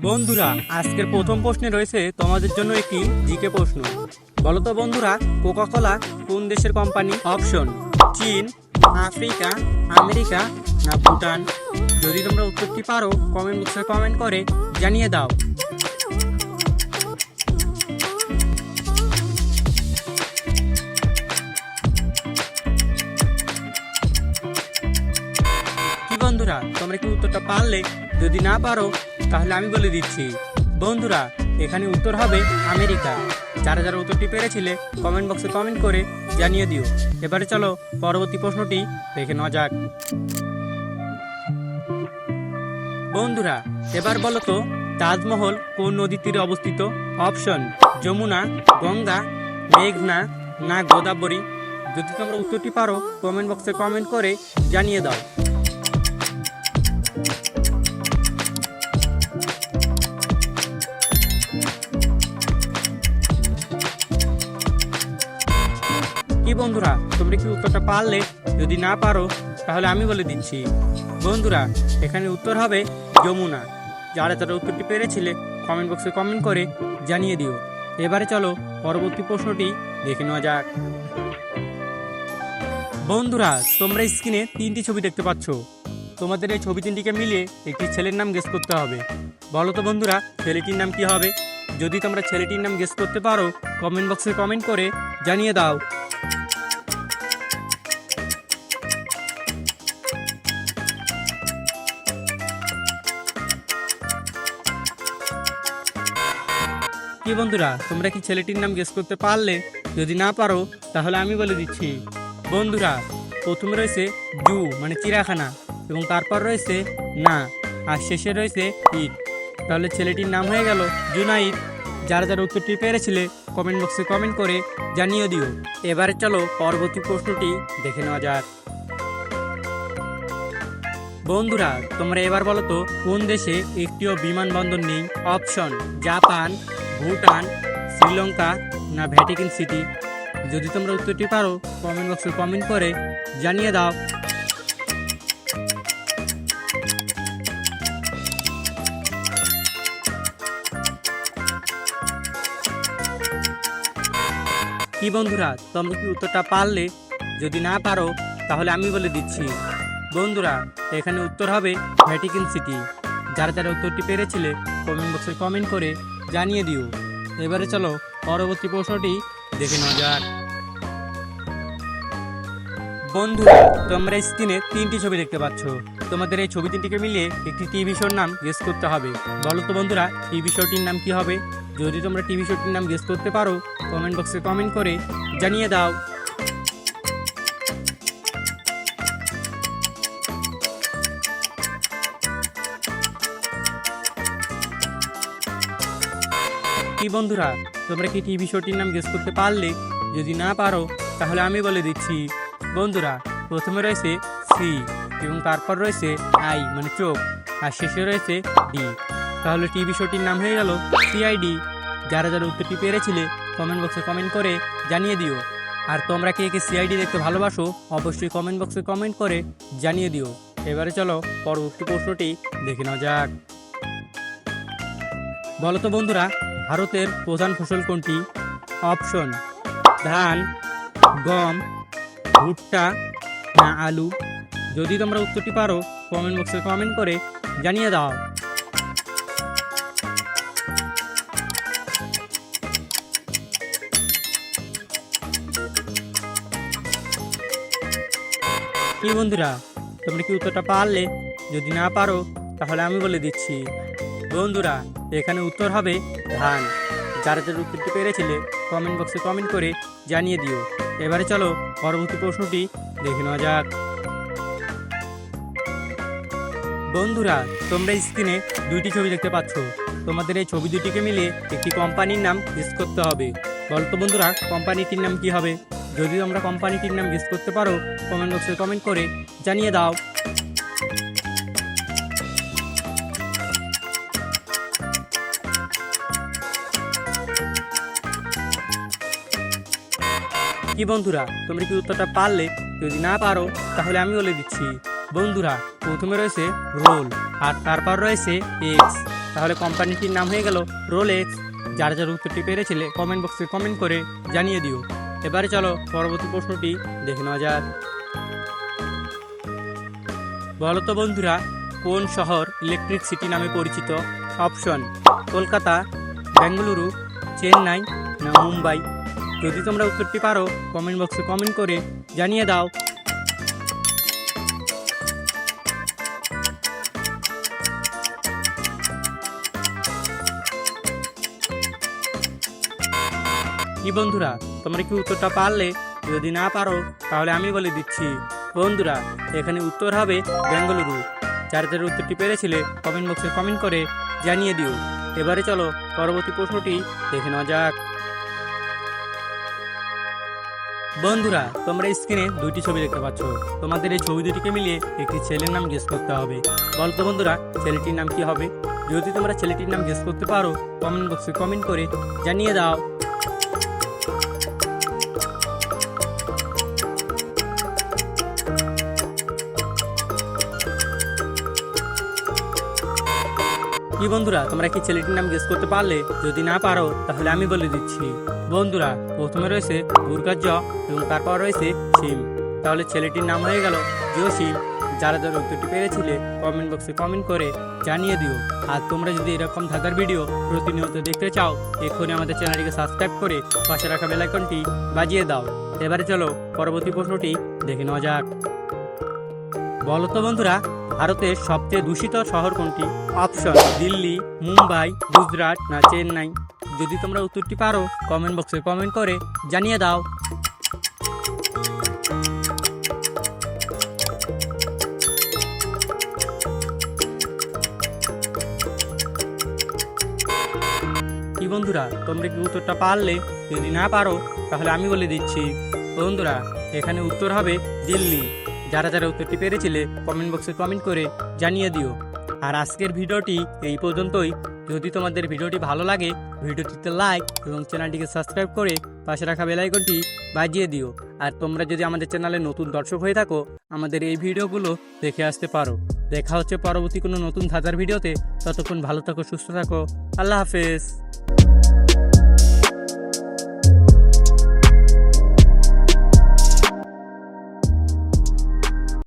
বন্ধুরা, আজকের প্রথম প্রশ্নে রয়েছে তোমাদের জন্য একটি জিকে প্রশ্ন। বলো তো বন্ধুরা কোকা কোলা কোন দেশের কোম্পানি অপশন চীন, আফ্রিকা, আমেরিকা না ভুটান? যদি তোমরা উত্তরটি পারো কমেন্ট বক্সে কমেন্ট করে জানিয়ে দাও। পারলে যদি না পারো, তাহলে আমি বলে দিচ্ছি। বন্ধুরা, এখানে উত্তর হবে আমেরিকা। যারা যারা উত্তরটি পেরেছিলে কমেন্ট বক্সে কমেন্ট করে জানিয়ে দিও। এবারে চলো পরবর্তী প্রশ্নটি দেখে নেওয়া যাক। বন্ধুরা, এবার বলো তো, তাজমহল কোন নদীর তীরে অবস্থিত? অপশন, যমুনা, গঙ্গা, মেঘনা না গোদাবরী? যদি তোমরা উত্তরটি পারো কমেন্ট বক্সে কমেন্ট করে জানিয়ে দাও। বন্ধুরা, তোমরা কি উত্তরটা পারলে? যদি না পারো, তাহলে আমি বলে দিচ্ছি। বন্ধুরা, এখানে উত্তর হবে যমুনা। যারা তারা উত্তরটি পেরেছিলে কমেন্ট বক্সে কমেন্ট করে জানিয়ে দিও। এবারে চলো, পরবর্তী প্রশ্নটি দেখে নেওয়া যাক। বন্ধুরা, তোমরা স্ক্রিনে তিনটি ছবি দেখতে পাচ্ছ। তোমাদের এই ছবি তিনটিকে মিলিয়ে একটি ছেলের নাম গেস করতে হবে। বলো তো বন্ধুরা, ছেলেটির নাম কি হবে? যদি তোমরা ছেলেটির নাম গেস করতে পারো কমেন্ট বক্সে কমেন্ট করে জানিয়ে দাও। কি বন্ধুরা, তোমরা কি ছেলেটির নাম গেস করতে পারলে? যদি না পারো, তাহলে আমি বলে দিচ্ছি। বন্ধুরা, প্রথমে রয়েছে জু মানে চিড়াখানা এবং তারপর রয়েছে না আর শেষে রয়েছে ঈদ তাহলে ছেলেটির নাম হয়ে গেল জুনাইদ যারা যারা উত্তরটি পেরেছিলে কমেন্ট বক্সে কমেন্ট করে জানিয়ে দিও। এবারে চলো পরবর্তী প্রশ্নটি দেখে নেওয়া যাক। বন্ধুরা, তোমরা এবার বলো তো, কোন দেশে একটিও বিমানবন্দর নেই? অপশন, জাপান ভুটান, শ্রীলঙ্কা না ভ্যাটিকান সিটি? যদি তোমরা উত্তরটি পারো কমেন্ট বক্সে কমেন্ট করে জানিয়ে দাও। কি বন্ধুরা, তোমরা কি উত্তরটা পারলে? যদি না পারো, তাহলে আমি বলে দিচ্ছি। বন্ধুরা, এখানে উত্তর হবে ভ্যাটিকান সিটি। যারা যারা উত্তরটি পেরেছিলে কমেন্ট বক্সে কমেন্ট করে জানিয়ে দিও। এবারে চলো, পরবর্তী প্রশ্নটি দেখে নেওয়া যাক। বন্ধুরা, তোমরা স্ক্রিনে তিনটি ছবি দেখতে পাচ্ছ। তোমাদের এই ছবি তিনটিকে মিলিয়ে একটি টিভি শোর নাম গেস করতে হবে। বলো তো বন্ধুরা টিভি শোটির নাম কি হবে? যদি তোমরা টিভি শোটির নাম গেস করতে পারো, কমেন্ট বক্সে কমেন্ট করে জানিয়ে দাও। কি বন্ধুরা, তোমরা কি টিভি শোটির নাম গেস করতে পারলে? যদি না পারো, তাহলে আমি বলে দিচ্ছি। বন্ধুরা, প্রথমে রয়েছে সি এবং তারপর রয়েছে আই মানে চোখ। আর শেষে রয়েছে ডি তাহলে টিভি শোটির নাম হয়ে গেল সিআইডি যারা যারা উত্তরটি পেরেছিলে কমেন্ট বক্সে কমেন্ট করে জানিয়ে দিও। আর তোমরা কে কে সিআইডি দেখতে ভালোবাসো, অবশ্যই কমেন্ট বক্সে কমেন্ট করে জানিয়ে দিও। এবারে চলো পরবর্তী প্রশ্নটি দেখে নেওয়া যাক। বলো তো বন্ধুরা ভারতের প্রধান ফসল কোনটি? অপশন, ধান, গম, ভুট্টা না আলু? যদি তোমরা উত্তরটি পারো কমেন্ট বক্সে কমেন্ট করে জানিয়ে দাও। কি বন্ধুরা, তোমরা কি উত্তরটা পারলে? যদি না পারো, তাহলে আমি বলে দিচ্ছি। বন্ধুরা, এখানে উত্তর হবে ধান। যারা যারা উত্তরটি পেরেছিলে কমেন্ট বক্সে কমেন্ট করে জানিয়ে দিও। এবারে চলো পরবর্তী প্রশ্নটি দেখে নেওয়া যাক। বন্ধুরা, তোমরা স্ক্রিনে দুইটি ছবি দেখতে পাচ্ছ। তোমাদের এই ছবি দুটিকে মিলে একটি কোম্পানির নাম গেস করতে হবে। বলতো বন্ধুরা কোম্পানিটির নাম কি হবে? যদি তোমরা কোম্পানিটির নাম গেস করতে পারো কমেন্ট বক্সে কমেন্ট করে জানিয়ে দাও। কি বন্ধুরা, তোমরা কি উত্তরটা পারলে? যদি না পারো, তাহলে আমি বলে দিচ্ছি। বন্ধুরা, প্রথমে রয়েছে রোল, আর তারপর রয়েছে এক্স। তাহলে কোম্পানিটির নাম হয়ে গেল রোল এক্স। যার যার উত্তরটি পেরেছিলে কমেন্ট বক্সে কমেন্ট করে জানিয়ে দিও। এবারে চলো পরবর্তী প্রশ্নটি দেখে নেওয়া যাক। বলো তো বন্ধুরা, কোন শহর ইলেকট্রিক সিটি নামে পরিচিত? অপশন কলকাতা, বেঙ্গালুরু, চেন্নাই না মুম্বাই? যদি তোমরা উত্তরটি পারো কমেন্ট বক্সে কমেন্ট করে জানিয়ে দাও। কি বন্ধুরা, তোমরা কি উত্তরটা পারলে? যদি না পারো, তাহলে আমি বলে দিচ্ছি। বন্ধুরা, এখানে উত্তর হবে বেঙ্গালুরু। যার যার উত্তরটি পেরেছিলে কমেন্ট বক্সে কমেন্ট করে জানিয়ে দিও। এবারে চলো, পরবর্তী প্রশ্নটি দেখে নেওয়া যাক। বন্ধুরা, তোমরা স্ক্রিনে দুইটি ছবি দেখতে পাচ্ছ। তোমাদের এই ছবি দুটিকে মিলিয়ে একটি ছেলের নাম গেস করতে হবে। বলতো বন্ধুরা, ছেলেটির নাম কি হবে? যদি তোমরা ছেলেটির নাম গেস করতে পারো কমেন্ট বক্সে কমেন্ট করে জানিয়ে দাও কি বন্ধুরা, তোমরা কি ছেলেটির নাম গেস করতে পারলে? যদি না পারো, তাহলে আমি বলে দিচ্ছি। বন্ধুরা, প্রথমে রয়েছে দুর্গার জ এবং তারপর রয়েছে সিম তাহলে ছেলেটির নাম হয়ে গেল জিও সিম যারা যারা উত্তরটি পেরেছিলে কমেন্ট বক্সে কমেন্ট করে জানিয়ে দিও। আর তোমরা যদি এরকম ধাঁধার ভিডিও প্রতিনিয়ত দেখতে চাও, এক্ষুনি আমাদের চ্যানেলটিকে সাবস্ক্রাইব করে পাশে রাখা বেলাইকনটি বাজিয়ে দাও। এবারে চলো, পরবর্তী প্রশ্নটি দেখে নেওয়া যাক। বলো তো বন্ধুরা, ভারতের সবচেয়ে দূষিত শহর কোনটি? অপশন, দিল্লি, মুম্বাই, গুজরাট না চেন্নাই? যদি তোমরা উত্তরটি পারো কমেন্ট বক্সে কমেন্ট করে জানিয়ে দাও। কি বন্ধুরা, তোমরা কি উত্তরটা পারলে? যদি না পারো, তাহলে আমি বলে দিচ্ছি। বন্ধুরা, এখানে উত্তর হবে দিল্লি। যারা যারা উত্তরটি পেরেছিলে কমেন্ট বক্সে কমেন্ট করে জানিয়ে দিও। আর আজকের ভিডিওটি এই পর্যন্তই। যদি তোমাদের ভিডিওটি ভালো লাগে, ভিডিওটিতে লাইক এবং চ্যানেলটিকে সাবস্ক্রাইব করে পাশে রাখা বেলাইকনটি বাজিয়ে দিও। আর তোমরা যদি আমাদের চ্যানেলে নতুন দর্শক হয়ে থাকো, আমাদের এই ভিডিওগুলো দেখে আসতে পারো। দেখা হচ্ছে পরবর্তী কোনো নতুন ধাঁধার ভিডিওতে। ততক্ষণ ভালো থাকো, সুস্থ থাকো। আল্লাহ হাফেজ।